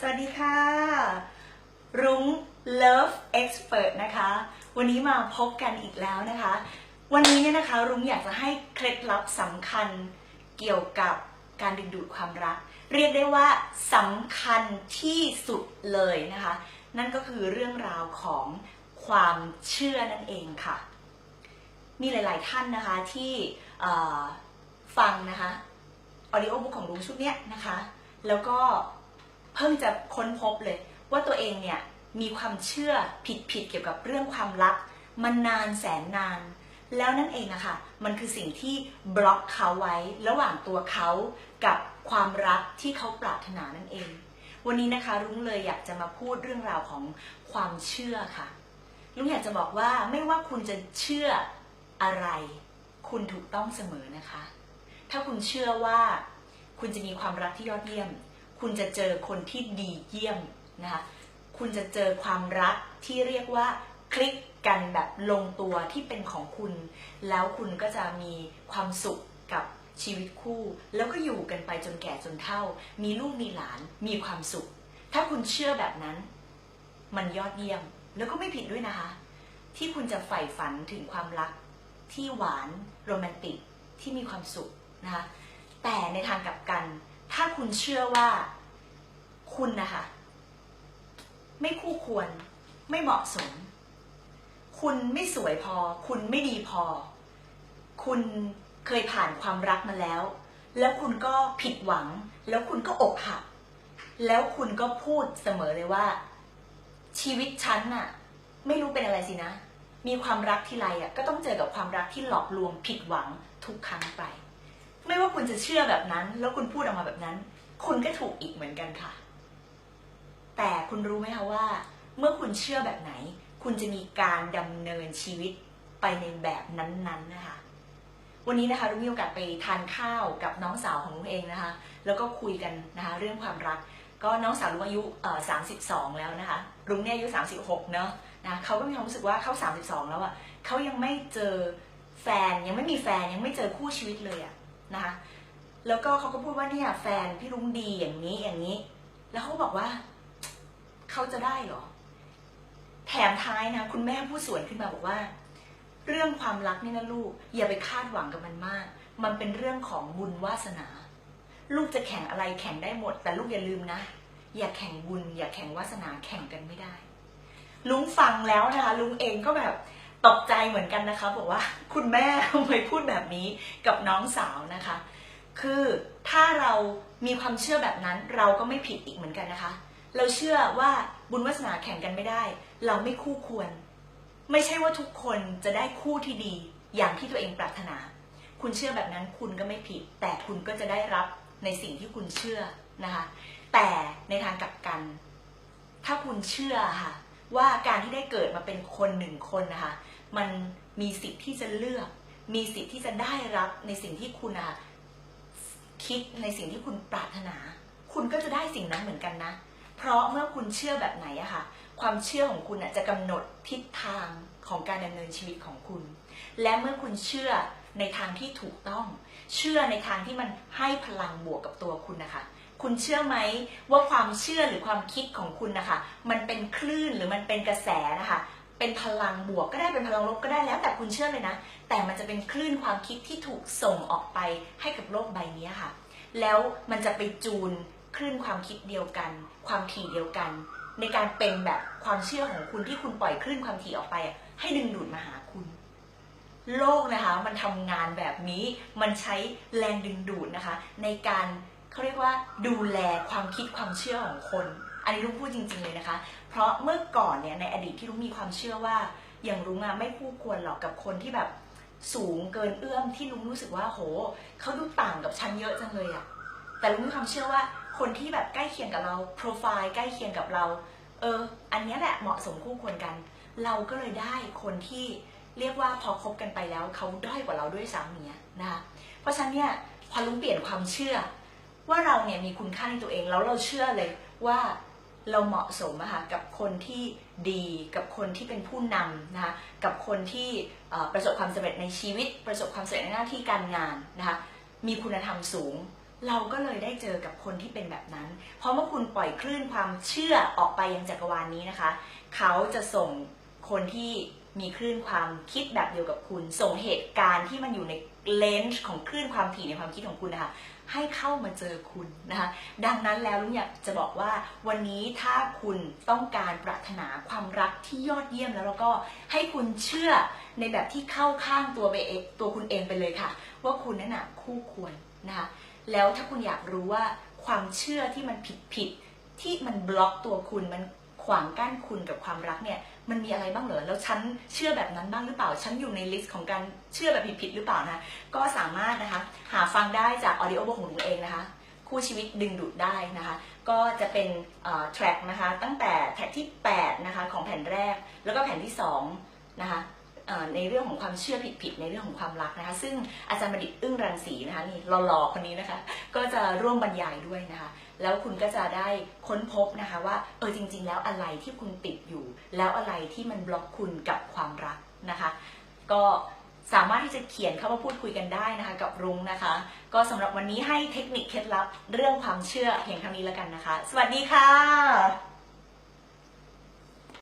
สวัสดีค่ะ รุ้ง Love Expert นะคะ วันนี้มาพบกันอีกแล้วนะคะ วันนี้เนี่ยนะคะ รุ้งอยากจะให้เคล็ดลับสำคัญเกี่ยวกับการดึงดูดความรัก เรียกได้ว่าสำคัญที่สุดเลยนะคะ นั่นก็คือเรื่องราวของความเชื่อนั่นเองค่ะ มีหลาย ๆ ท่านนะคะที่ฟังนะคะออดิโอบุ๊กของลุงชุดเนี้ยนะคะ แล้วก็ เพิ่งจะค้นพบเลย ว่าตัวเองเนี่ยมีความเชื่อผิดๆเกี่ยวกับเรื่องความรักมานานแสนนาน แล้วนั่นเองอะค่ะมันคือสิ่งที่บล็อกเขาไว้ระหว่างตัวเขากับความรักที่เขาปรารถนานั่นเอง วันนี้นะคะรุ้งเลยอยากจะมาพูดเรื่องราวของความเชื่อค่ะลุงอยากจะบอกว่าไม่ว่าคุณจะเชื่ออะไร คุณถูกต้องเสมอนะคะ ถ้าคุณเชื่อว่า คุณจะมีความรักที่ยอดเยี่ยม คุณจะเจอคนที่ดีเยี่ยมนะคะคุณจะเจอความรักที่เรียกว่าคลิกกันแบบลงตัวที่เป็นของคุณ แล้วคุณก็จะมีความสุขกับชีวิตคู่ แล้วก็อยู่กันไปจนแก่จนเฒ่า มีลูกมีหลานมีความสุข ถ้าคุณเชื่อแบบนั้น มันยอดเยี่ยม แล้วก็ไม่ผิดด้วยนะคะ ที่คุณจะใฝ่ฝันถึงความรัก ที่หวานโรแมนติกที่มีความสุขนะคะแต่ในทางกลับกัน ถ้าคุณเชื่อว่า คุณนะคะ ไม่คู่ควร ไม่เหมาะสม คุณไม่สวยพอ คุณไม่ดีพอ คุณเคยผ่านความรักมาแล้ว แล้วคุณก็ผิดหวัง แล้วคุณก็อกหัก แล้วคุณก็พูดเสมอเลยว่า ชีวิตฉันน่ะ ไม่รู้เป็นอะไรสินะ มีความรักที่ไรอะก็ต้องเจอกับความรักที่หลอกลวงผิดหวังทุกครั้งไป ไม่ว่าคุณจะเชื่อแบบนั้น แล้วคุณพูดออกมาแบบนั้น คุณก็ถูกอีกเหมือนกันค่ะ แต่คุณรู้ไหมคะว่า เมื่อคุณเชื่อแบบไหน คุณจะมีการดำเนินชีวิตไปในแบบนั้นๆนะคะ วันนี้นะคะรุ้งมีโอกาสไปทานข้าวกับน้องสาวของรุ้งเองนะคะ แล้วก็คุยกันนะคะเรื่องความรัก ก็น้องสาวรุ้งอายุเอ่อ32แล้วนะคะ รุ้งเนี่ยอายุ36เนอะนะเขาก็มีความรู้สึกว่าเขา32แล้วอะ่ะเขายังไม่เจอแฟนยังไม่มีแฟนยังไม่เจอคู่ชีวิตเลยอะนะคะ แล้วก็เขาก็พูดว่าเนี่ยแฟนพี่รุ้งดีอย่างนี้อย่างนี้ แล้วเขาก็บอกว่า เขาจะได้เหรอ แถมท้ายนะ คุณแม่พูดสวนขึ้นมาบอกว่า เรื่องความรักนี่นะลูก อย่าไปคาดหวังกับมันมาก มันเป็นเรื่องของบุญวาสนา ลูกจะแข่งอะไรแข่งได้หมด แต่ลูกอย่าลืมนะ อย่าแข่งบุญ อย่าแข่งวาสนาแข่งกันไม่ได้ ลุงฟังแล้วนะคะ ลุงเองก็แบบตกใจเหมือนกันนะคะบอกว่า คุณแม่ทำไมพูดแบบนี้กับน้องสาวนะคะ คือถ้าเรามีความเชื่อแบบนั้นเราก็ไม่ผิดอีกเหมือนกันนะคะ เราเชื่อว่าบุญวาสนาแข่งกันไม่ได้ เราไม่คู่ควร ไม่ใช่ว่าทุกคนจะได้คู่ที่ดีอย่างที่ตัวเองปรารถนา คุณเชื่อแบบนั้นคุณก็ไม่ผิด แต่คุณก็จะได้รับในสิ่งที่คุณเชื่อนะคะ แต่ในทางกลับกัน ถ้าคุณเชื่อค่ะ ว่าการที่ได้เกิดมาเป็นคนหนึ่งคนนะคะ มันมีสิทธิ์ที่จะเลือก มีสิทธิ์ที่จะได้รับในสิ่งที่คุณคิดในสิ่งที่คุณปรารถนา คุณก็จะได้สิ่งนั้นเหมือนกันนะ เพราะเมื่อคุณเชื่อแบบไหนอะค่ะ ความเชื่อของคุณจะกำหนดทิศทางของการดำเนินชีวิตของคุณ และเมื่อคุณเชื่อในทางที่ถูกต้อง เชื่อในทางที่มันให้พลังบวกกับตัวคุณนะคะ คุณเชื่อไหมว่าความเชื่อหรือความคิดของคุณนะคะ มันเป็นคลื่นหรือมันเป็นกระแสนะคะ เป็นพลังบวกก็ได้เป็นพลังลบก็ได้แล้วแต่คุณเชื่อเลยนะ แต่มันจะเป็นคลื่นความคิดที่ถูกส่งออกไปให้กับโลกใบนี้ค่ะ แล้วมันจะไปจูน คลื่นความคิดเดียวกัน ความถี่เดียวกัน ในการเป็นแบบความเชื่อของคุณที่คุณปล่อยคลื่นความถี่ออกไป ให้ดึงดูดมาหาคุณ โลกนะคะ มันทำงานแบบนี้มันใช้แรงดึงดูดนะคะ ในการเขาเรียกว่าดูแลความคิดความเชื่อของคน อันนี้ลุงพูดจริง ๆเลยนะคะ เพราะเมื่อก่อนเนี่ยในอดีตที่ลุงมีความเชื่อว่าอย่างลุงอะไม่คู่ควรหรอกกับคนที่แบบสูงเกินเอื้อมที่ลุงรู้สึกว่าโหเขาดูต่างกับฉันเยอะจังเลยอะแต่ลุงมีความเชื่อว่า คนที่แบบใกล้เคียงกับเราโปรไฟล์ใกล้เคียงกับเรา เออ อันนี้แหละเหมาะสมคู่ควรกัน เราก็เลยได้คนที่เรียกว่าพอคบกันไปแล้วเขาด้อยกว่าเราด้วยซ้ำอย่างเนี้ยนะคะเพราะฉะนั้นเนี่ยพอลุงเปลี่ยนความเชื่อ ว่าเราเนี่ยมีคุณค่าในตัวเองแล้วเราเชื่อเลยว่าเราเหมาะสมอะค่ะกับคนที่ดีกับคนที่เป็นผู้นำนะคะกับคนที่ประสบความสำเร็จในชีวิต ประสบความสำเร็จในหน้าที่การงานนะคะมีคุณธรรมสูง เราก็เลยได้เจอกับคนที่เป็นแบบนั้น เพราะเมื่อคุณปล่อยคลื่นความเชื่อออกไปยังจักรวาลนี้นะคะ เขาจะส่งคนที่มีคลื่นความคิดแบบเดียวกับคุณ ส่งเหตุการณ์ที่มันอยู่ในเลนส์ของคลื่นความถี่ในความคิดของคุณนะคะให้เข้ามาเจอคุณนะคะ ดังนั้นแล้วลุงอยากจะบอกว่าวันนี้ถ้าคุณต้องการปรารถนาความรักที่ยอดเยี่ยมแล้วแล้วก็ให้คุณเชื่อในแบบที่เข้าข้างตัวไปเองตัวคุณเองไปเลยค่ะ ว่าคุณนั่นน่ะคู่ควรนะคะ แล้วถ้าคุณอยากรู้ว่าความเชื่อที่มันผิดผิดที่มันบล็อกตัวคุณมันขวางกั้นคุณกับความรักเนี่ยมันมีอะไรบ้างเหรอแล้วฉันเชื่อแบบนั้นบ้างหรือเปล่า ฉันอยู่ในลิสต์ของการเชื่อแบบผิดๆหรือเปล่านะก็สามารถนะคะหาฟังได้จากออดิโอบุ๊กของลุงเองนะคะ คู่ชีวิตดึงดูดได้นะคะ ก็จะเป็นแทร็กนะคะตั้งแต่แทร็กที่ 8 นะคะของแผ่นแรก แล้วก็แผ่นที่2นะคะ ในเรื่องของความเชื่อผิดๆในเรื่องของความรักนะคะ ซึ่งอาจารย์บัณฑิตอึ้งรังสีนะคะนี่หล่อๆคนนี้นะคะ ก็จะร่วมบรรยายด้วยนะคะ แล้วคุณก็จะได้ค้นพบนะคะว่าเออจริง ๆ แล้วอะไรที่คุณติดอยู่ แล้วอะไรที่มันบล็อกคุณกับความรักนะคะ ก็สามารถที่จะเขียนเข้ามาพูดคุยกันได้นะคะ กับรุ้งนะคะ ก็สำหรับวันนี้ให้เทคนิคเคล็ดลับเรื่องความเชื่อเพียงเท่านี้แล้วกันนะคะ สวัสดีค่ะ